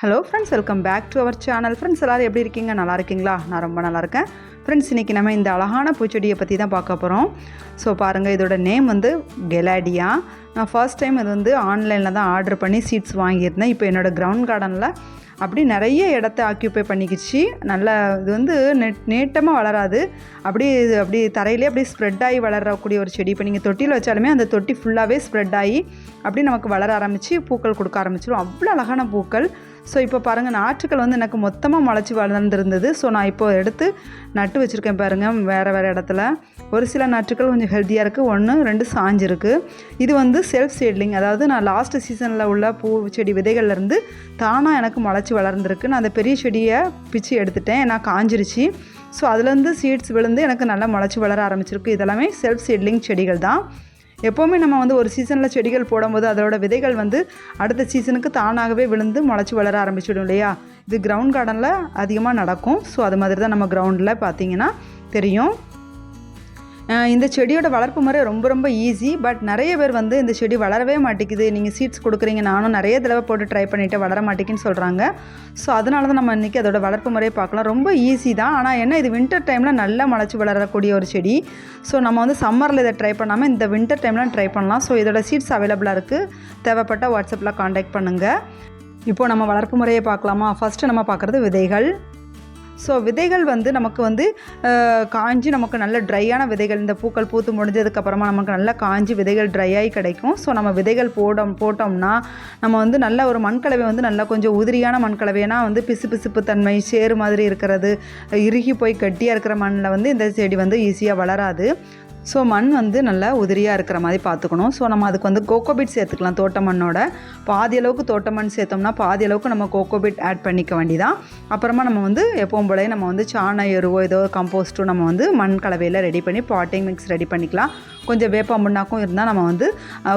Hello friends welcome back to our channel friends எல்லோரும் எப்படி இருக்கீங்க? நல்லா இருக்கீங்களா? நான் ரொம்ப நல்லா இருக்கேன். ஃப்ரெண்ட்ஸ் இன்றைக்கி நம்ம இந்த அழகான பூச்செடியை பற்றி தான் பார்க்க போகிறோம் ஸோ பாருங்கள் இதோட நேம் வந்து கெலாடியா நான் ஃபர்ஸ்ட் டைம் இது வந்து ஆன்லைனில் தான் ஆர்டர் பண்ணி சீட்ஸ் வாங்கியிருந்தேன். இப்போ என்னோடய கிரவுண்ட் கார்டனில் அப்படி நிறைய இடத்த ஆக்கியூபை பண்ணிக்கிச்சு. நல்லா இது வந்து நெட் நீட்டமாக வளராது. அப்படி இது அப்படி தரையிலே அப்படியே ஸ்ப்ரெட் ஆகி வளரக்கூடிய ஒரு செடி. இப்போ நீங்கள் தொட்டியில் வச்சாலுமே அந்த தொட்டி ஃபுல்லாகவே ஸ்ப்ரெட் ஆகி அப்படி நமக்கு வளர ஆரம்பித்து பூக்கள் கொடுக்க ஆரம்பிச்சிடும் அவ்வளோ அழகான பூக்கள். ஸோ இப்போ பாருங்கள் நாற்றுக்கள் வந்து எனக்கு மொத்தமாக முளைச்சி வளர்ந்துருந்தது. ஸோ நான் இப்போ எடுத்து நட்டு வச்சுருக்கேன் பாருங்கள் வேறு வேறு இடத்துல. ஒரு சில நாற்றுக்கள் கொஞ்சம் ஹெல்த்தியாக இருக்குது ஒன்று ரெண்டு சாஞ்சிருக்கு. இது வந்து செல்ஃப் சீட்லிங் அதாவது நான் லாஸ்ட் சீசனில் உள்ள பூ செடி விதைகள்லேருந்து தானாக எனக்கு முளைச்சி வளர்ந்துருக்கு. நான் அந்த பெரிய செடியை பிச்சு எடுத்துட்டேன். நான் காஞ்சிருச்சு. ஸோ அதுலேருந்து சீட்ஸ் விழுந்து எனக்கு நல்லா முளைச்சி வளர ஆரம்பிச்சிருக்கு. இதெல்லாமே செல்ஃப் சீட்லிங் செடிகள் தான். எப்போவுமே நம்ம வந்து ஒரு சீசனில் செடிகள் போடும்போது அதோட விதைகள் வந்து அடுத்த சீசனுக்கு தானாகவே விழுந்து முளைச்சி வளர ஆரம்பிச்சிடும் இல்லையா? இது கிரவுண்ட் கார்டனில் அதிகமாக நடக்கும். ஸோ அது மாதிரி தான் நம்ம கிரவுண்டில் பார்த்தீங்கன்னா தெரியும். இந்த செடியோட வளர்ப்பு முறை ரொம்ப ரொம்ப ஈஸி பட் நிறைய பேர் வந்து இந்த செடி வளரவே மாட்டேங்குது. நீங்கள் சீட்ஸ் கொடுக்குறீங்க நானும் நிறைய தடவை போட்டு ட்ரை பண்ணிவிட்டு வளர மாட்டேங்குன்னு சொல்கிறாங்க ஸோ அதனால தான் நம்ம இன்றைக்கி அதோட வளர்ப்பு முறையை பார்க்கலாம். ரொம்ப ஈஸி தான். ஆனால் என்ன இது வின்டர் டைமில் நல்லா முளைச்சி வளரக்கூடிய ஒரு செடி. ஸோ நம்ம வந்து சம்மரில் இதை ட்ரை பண்ணாமல் இந்த வின்டர் டைமில் ட்ரை பண்ணலாம். ஸோ இதோட சீட்ஸ் அவைலபிளாக இருக்குது தேவைப்பட்ட வாட்ஸ்அப்பில் காண்டாக்ட் பண்ணுங்கள் இப்போது நம்ம வளர்ப்பு முறையை பார்க்கலாமா? ஃபஸ்ட்டு நம்ம பார்க்குறது விதைகள். ஸோ விதைகள் வந்து நமக்கு வந்து காஞ்சி நமக்கு நல்ல ட்ரையான விதைகள் இந்த பூக்கள் பூத்து முடிஞ்சதுக்கப்புறமா நமக்கு நல்லா காஞ்சி விதைகள் ட்ரை ஆகி கிடைக்கும். ஸோ நம்ம விதைகள் போடும் போட்டோம்னா நம்ம வந்து நல்ல ஒரு மண்கலவை வந்து நல்லா கொஞ்சம் உதிரியான மண்கலவைனா வந்து பிசு பிசுப்பு தன்மை சேறு மாதிரி இருக்கிறது இறுகி போய் கட்டியாக இருக்கிற மண்ணில் வந்து இந்த செடி வந்து ஈஸியாக வளராது. ஸோ மண் வந்து நல்லா உதிரியாக இருக்கிற மாதிரி பார்த்துக்கணும். ஸோ நம்ம அதுக்கு வந்து கோகோபிட் சேர்த்துக்கலாம். தோட்ட மண்ணோட பாதி அளவுக்கு தோட்ட மண் சேர்த்தோம்னா பாதி அளவுக்கு நம்ம கோகோபிட் ஆட் பண்ணிக்க வேண்டிதான் அப்புறமா நம்ம வந்து எப்பவும் போலயே நம்ம வந்து சாண எருவோ ஏதோ கம்போஸ்ட்டோ நம்ம வந்து மண் கலவையில் ரெடி பண்ணி பாட்டிங் மிக்ஸ் ரெடி பண்ணிக்கலாம். கொஞ்சம் வேப்ப முன்னாக்கும் இருந்தால் நம்ம வந்து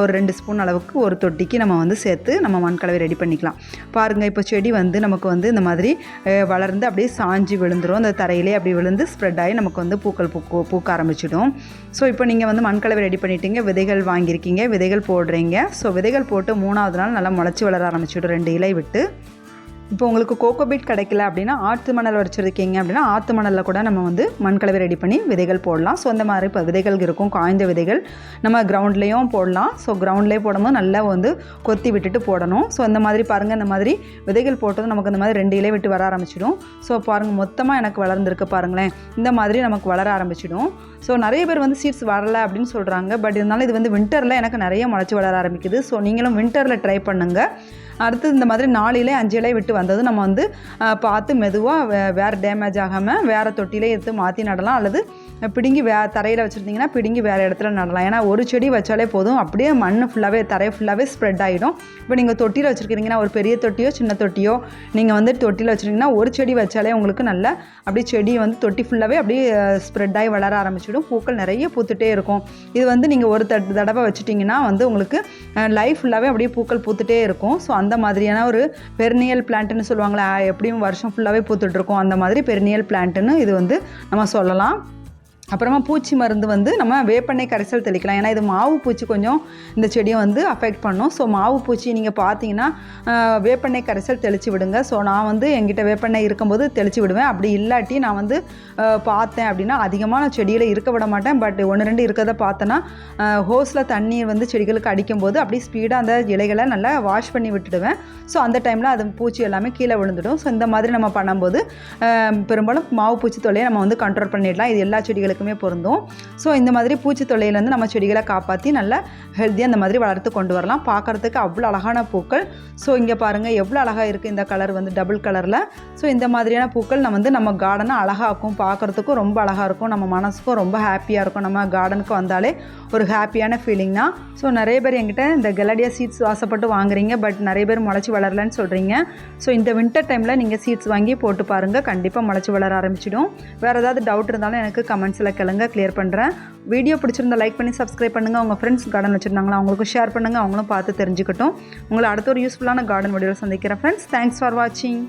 ஒரு ரெண்டு ஸ்பூன் அளவுக்கு ஒரு தொட்டிக்கு நம்ம வந்து சேர்த்து நம்ம மண் கலவை ரெடி பண்ணிக்கலாம். பாருங்கள் இப்போ செடி வந்து நமக்கு வந்து இந்த மாதிரி வளர்ந்து அப்படியே சாஞ்சி விழுந்துடும் அந்த தரையிலே அப்படி விழுந்து ஸ்ப்ரெட் ஆகி நமக்கு வந்து பூக்கள் பூக்கு பூக்க ஆரம்பிச்சிடும். ஸோ இப்போ நீங்கள் வந்து மண் கலவை ரெடி பண்ணிட்டீங்க விதைகள் வாங்கியிருக்கீங்க விதைகள் போடுறீங்க. ஸோ விதைகள் போட்டு மூணாவது நாள் நல்லா முளைச்சி வளர ஆரம்பிச்சிடும். ரெண்டு இலை விட்டு. இப்போ உங்களுக்கு கோகோபீட் கிடைக்கல அப்படின்னா ஆற்று மணல் வச்சுருக்கீங்க அப்படின்னா ஆற்று மணலில் கூட நம்ம வந்து மண்கலவை ரெடி பண்ணி விதைகள் போடலாம். ஸோ அந்த மாதிரி இப்போ விதைகள் இருக்கும் காய்ந்த விதைகள் நம்ம கிரவுண்ட்லேயும் போடலாம். ஸோ கிரவுண்ட்லேயே போடும்போது நல்லா வந்து கொத்தி விட்டுட்டு போடணும். ஸோ இந்த மாதிரி பாருங்கள் இந்த மாதிரி விதைகள் போட்டதும் நமக்கு இந்த மாதிரி ரெண்டு இலை விட்டு வர ஆரம்பிச்சிடும். ஸோ பாருங்கள் மொத்தமாக எனக்கு வளர்ந்துருக்கு பாருங்களேன். இந்த மாதிரி நமக்கு வளர ஆரம்பிச்சிடும். ஸோ நிறைய பேர் வந்து சீட்ஸ் வரல அப்படின்னு சொல்கிறாங்க பட் இருந்தாலும் இது வந்து வின்டரில் எனக்கு நிறைய முளைச்சி வளர ஆரம்பிக்குது. ஸோ நீங்களும் வின்டரில் ட்ரை பண்ணுங்கள் அடுத்து இந்த மாதிரி நாலு இலை அஞ்சு இலை விட்டு வந்ததும் நம்ம வந்து பார்த்து மெதுவாக வே வேறு டேமேஜ் ஆகாமல் வேறு தொட்டிலே எடுத்து மாற்றி நடலாம். அல்லது பிடுங்கி வே தரையில் வச்சுருந்தீங்கன்னா பிடுங்கி வேறு இடத்துல நடலாம். ஏன்னா ஒரு செடி வச்சாலே போதும். அப்படியே மண் ஃபுல்லாகவே தரையை ஃபுல்லாகவே ஸ்ப்ரெட் ஆகிடும் இப்போ நீங்கள் தொட்டியில் வச்சுருக்கீங்கன்னா ஒரு பெரிய தொட்டியோ சின்ன தொட்டியோ நீங்கள் வந்து தொட்டியில் வச்சுருக்கீங்கன்னா ஒரு செடி வச்சாலே உங்களுக்கு நல்ல அப்படியே செடி வந்து தொட்டி ஃபுல்லாகவே அப்படியே ஸ்ப்ரெட் ஆகி வளர ஆரம்பிச்சிடும். பூக்கள் நிறைய பூத்துட்டே இருக்கும். இது வந்து நீங்கள் ஒரு தட் தடவை வச்சுட்டிங்கன்னா வந்து உங்களுக்கு லைஃப் ஃபுல்லாகவே அப்படியே பூக்கள் பூத்துட்டே இருக்கும். ஸோ அந்த மாதிரியான ஒரு பெர்னியல் பிளான்ட்னு சொல்லுவாங்களே எப்படியும் வருஷம் ஃபுல்லாகவே பூத்துட்ருக்கும் அந்த மாதிரி பெர்னியல் பிளான்ட்டுன்னு இது வந்து நம்ம சொல்லலாம். அப்புறமா பூச்சி மருந்து வந்து நம்ம வேப்பெண்ணெய் கரைசல் தெளிக்கலாம். ஏன்னா இது மாவு பூச்சி கொஞ்சம் இந்த செடியை வந்து அஃபெக்ட் பண்ணும். ஸோ மாவு பூச்சி நீங்கள் பார்த்தீங்கன்னா வேப்பெண்ணெய் கரைசல் தெளித்து விடுங்க. ஸோ நான் வந்து என்கிட்ட வேப்பெண்ணெய் இருக்கும்போது தெளித்து விடுவேன். அப்படி இல்லாட்டி நான் வந்து பார்த்தேன் அப்படின்னா அதிகமாக நான் செடியில் இருக்க விட மாட்டேன். பட் ஒன்று ரெண்டு இருக்கிறத பார்த்தேன்னா ஹோஸில் தண்ணீர் வந்து செடிகளுக்கு அடிக்கும்போது அப்படியே ஸ்பீடாக அந்த இலைகளை நல்லா வாஷ் பண்ணி விட்டுடுவேன். ஸோ அந்த டைமில் அது பூச்சி எல்லாமே கீழே விழுந்துடும். ஸோ இந்த மாதிரி நம்ம பண்ணும்போது பெரும்பாலும் மாவு பூச்சி தொல்லையை நம்ம வந்து கண்ட்ரோல் பண்ணிடலாம். இது எல்லா செடிகளுக்கு பொருந்தும். ஸோ இந்த மாதிரி பூச்சி தொல்லையிலேருந்து நம்ம செடிகளை காப்பாற்றி நல்லா ஹெல்த்தியாக இந்த மாதிரி வளர்த்து கொண்டு வரலாம். பார்க்குறதுக்கு அவ்வளோ அழகான பூக்கள். ஸோ இங்கே பாருங்கள் எவ்வளோ அழகாக இருக்குது இந்த கலர் வந்து டபுள் கலரில் ஸோ இந்த மாதிரியான பூக்கள் நம்ம வந்து நம்ம கார்டனை அழகாக்கும் பார்க்குறதுக்கும் ரொம்ப அழகாக இருக்கும். நம்ம மனசுக்கும் ரொம்ப ஹாப்பியாக இருக்கும். நம்ம கார்டனுக்கு வந்தாலே ஒரு ஹாப்பியான ஃபீலிங் தான் ஸோ நிறைய பேர் என்கிட்ட இந்த கெலடியா சீட்ஸ் ஆசைப்பட்டு வாங்குறீங்க. பட் நிறைய பேர் முளைச்சி வளரலன்னு சொல்கிறீங்க ஸோ இந்த வின்டர் டைமில் நீங்கள் சீட்ஸ் வாங்கி போட்டு பாருங்கள் கண்டிப்பாக முளைச்சி வளர ஆரம்பிச்சிடும். வேறு ஏதாவது டவுட் இருந்தாலும் எனக்கு கமெண்ட்ஸில் கேளுங்க கிளியர் பண்ணுறேன் வீடியோ பிடிச்சிருந்தா லைக் பண்ணி சப்ஸ்கிரைப் பண்ணுங்கள் உங்கள் ஃப்ரெண்ட்ஸ் கார்டன் வச்சுருந்தாங்களா அவங்களுக்கும் ஷேர் பண்ணுங்கள் அவங்களும் பார்த்து தெரிஞ்சுக்கட்டும். உங்களை அடுத்த ஒரு யூஸ்ஃபுல்லான கார்டன் வீடியோவில் சந்திக்கிறேன் ஃப்ரெண்ட்ஸ் தேங்க்ஸ் ஃபார் வாட்சிங்